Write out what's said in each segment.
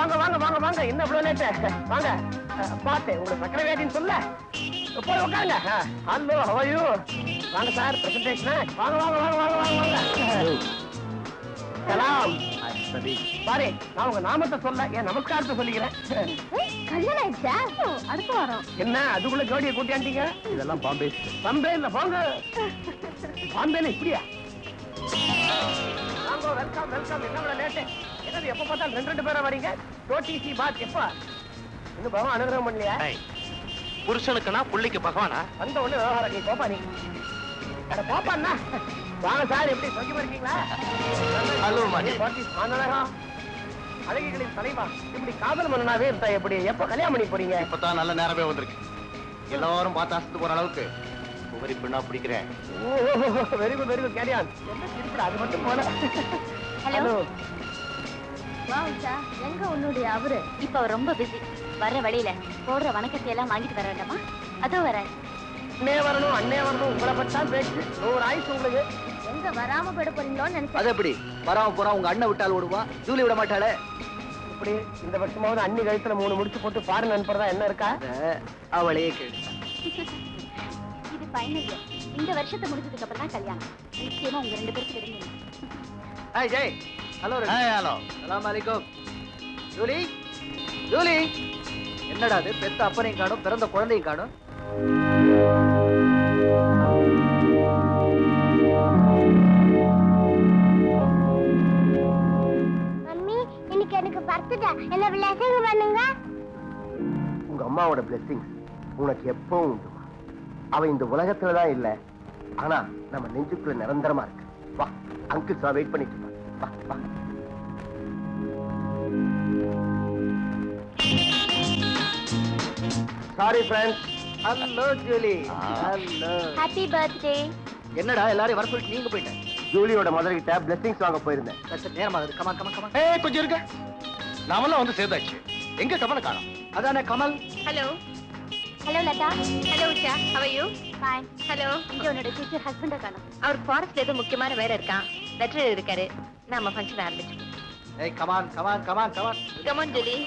வாங்க என்ன இவ்வளவு லேட்டு வாங்க. பார்த்தேன் உங்களுக்கு சக்கரை வியாதின்னு சொல்ல. போய் உட்காருங்க. ஹலோ ஹவையூ வாங்க சார் பிரசன்டேஷன் வாங்க வாங்க வாங்க வாங்க வாங்க வாங்க. சலாம் பாரு நான் உங்க நாமத்தை சொல்ல என் நமஸ்காரத்தை சொல்லிக்கிறேன். கல்யாணம் ஆயிடுச்சா? அடுத்த வாரம். என்ன அதுக்குள்ள ஜோடியை கூட்டியாண்டீங்க இதெல்லாம் பாம்பே. பம்பே இல்ல போங்க. பாம்பேல இப்படியா? வாங்க வெல்கம் வெல்கம் என்ன லேட்டு என்னது எப்ப பார்த்தாலும் ரெண்டு ரெண்டு பேரா வரீங்க? டோட்டி சி பாத் எப்ப? இன்னும் பகவான் அனுகிரகம் பண்ணலையா? புருஷனுக்குனா புள்ளிக்கு பகவானா? வந்த உடனே விவகாரம் நீ போப்பா நீ. அட போப்பாண்ணா வாங்க சார் எப்படி சௌக்கியமா இருக்கீங்களா? ஹலோ, மணி. பாட்டி ஆனழகா அழகிகளின் தலைவா. இப்படி காதல் மன்னனாவே இருந்தா எப்படி? எப்ப கல்யாணம் பண்ணி போறீங்க? இப்பதான் நல்ல நேரமே வந்திருக்கு. எல்லாரும் பார்த்து அசத்து போற அளவுக்கு உபரி பெண்ணா பிடிக்கிறேன். வெரி குட் வெரி குட் கேரியான் அது மட்டும் போல. ஹலோ. வா உஷா எங்க உன்னுடைய அவரு? இப்ப அவர் ரொம்ப பிஸி வர்ற வழியில போடுற வணக்கத்தை எல்லாம் வாங்கிட்டு வர வேண்டாமா? அதோ வர அண்ணே வரணும் அண்ணே வரணும். உங்களை பத்தா பேச்சு. நூறு ஆயிடுச்சு உங்களுக்கு. எங்க வராம போயிட போறீங்களோன்னு நினைச்சேன். அது எப்படி? வராம போறா உங்க அண்ணன் விட்டால் விடுவான் ஜூலி விட மாட்டாளே. இப்படி இந்த வருஷமாவது அண்ணி கழுத்துல மூணு முடிச்சு போட்டு பாருங்க அனுப்புறதா என்ன இருக்கா? அத அவளையே கேளு. இது இந்த வருஷத்தை முடிஞ்சதுக்கு அப்புறம் தான் கல்யாணம். நிச்சயமா உங்க ரெண்டு பேருக்கு விரும்புங்க ஹாய் ஜெய். ஹலோ ஹலோ சலாம் அலைக்கும் ஜூலி ஜூலி என்னடா அது பெத்த அப்பனையும் காணும் பிறந்த குழந்தையும் காணும்? மம்மி இன்னைக்கு எனக்கு பர்த்டே என்ன பிளஸிங் பண்ணுங்க? உங்க அம்மாவோட பிளெஸிங் உனக்கு எப்பவும் உண்டு அவ இந்த உலகத்துல தான் இல்ல. ஆனா நம்ம நெஞ்சுக்குள்ள நிரந்தரமா இருக்கு. வா அங்கிள் வெயிட் பண்ணிட்டு sorry friends hello Julie hello happy birthday என்னடா எல்லாரும் வர சொல்லிட்டு நீங்க போயிட்டேன் ஜூலியோட மதர் கிட்ட பிளெஸிங்ஸ் வாங்க போயிருந்தேன். சரி, நேரமாகுது come on come on come on ஏ கொஞ்சம் இருக்க நாமெல்லாம் வந்து சேர்ந்தாச்சு. எங்க கமல காணோம்? அதானே Kamal? Hello hello Latha. Hello Usha. How are you fine hello இங்க உன்னோட ஃபியூச்சர் ஹஸ்பண்ட காணோம். அவர் ஃபாரஸ்ட்ல ஏதோ முக்கியமான வேலை இருக்கான். லெட்டர் இருக்காரு. நாம ஃபங்க்ஷன் ஆரம்பிச்சோம் ஏய் come on come on come on come on come on jelly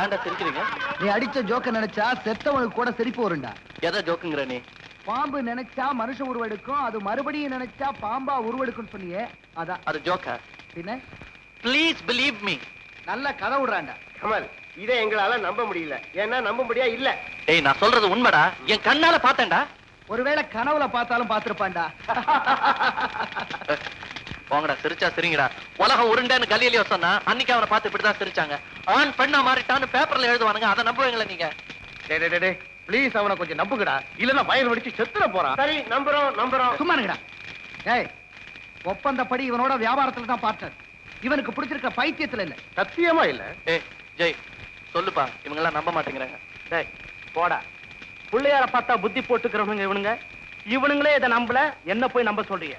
ஏன்டா சிரிக்கிறீங்க? நீ அடிச்ச ஜோக்க நினைச்சா செத்தவனுக்கு கூட சிரிப்பு வரும்டா. எதை ஜோக்குங்கிற நீ? பாம்பு நினைச்சா மனுஷன் உருவெடுக்கும் அது மறுபடியும் நினைச்சா பாம்பா உருவெடுக்கும்னு சொன்னியே அதான் அது ஜோக்கா பின்ன? ப்ளீஸ் பிலீவ் மீ நல்ல கதை விடுறான்டா. கமல் இதை எங்களால நம்ப முடியல. ஏன்னா நம்பும்படியா இல்ல. ஏய் நான் சொல்றது உண்மைடா. என் கண்ணால பார்த்தேன்டா. ஒருவேளை கனவுல பார்த்தாலும் பார்த்திருப்பான்டா. போங்கடா சிரிச்சா சிரிங்கடா. உலகம் உருண்டைன்னு கலியிலியோ சொன்னா அன்னைக்கு அவனை பார்த்து இப்படிதான் சிரிச்சாங்க. ஆண் பெண்ணா மாறிட்டான்னு பேப்பர்ல எழுதுவானுங்க. அதை நம்புவீங்களா நீங்க? டேய் டேய், டேய் ப்ளீஸ் அவனை கொஞ்சம் நம்புங்கடா. இல்லன்னா வயல் வெடிச்சு செத்துற போறான். சரி நம்புறோம் நம்புறோம். சும்மா இருங்கடா. ஏய் ஒப்பந்தப்படி இவனோட வியாபாரத்துல தான் பார்ட்னர் இவனுக்கு பிடிச்சிருக்க பைத்தியத்துல இல்ல. சத்தியமா இல்ல. ஏய் ஜெய் சொல்லுப்பா. இவங்க எல்லாம் நம்ப மாட்டேங்கிறாங்க. டேய் போடா. பிள்ளையார பார்த்தா புத்தி போட்டுக்கிறவனுங்க இவனுங்க. இவனுங்களே இதை நம்பல. என்ன போய் நம்ப சொல்றீங்க?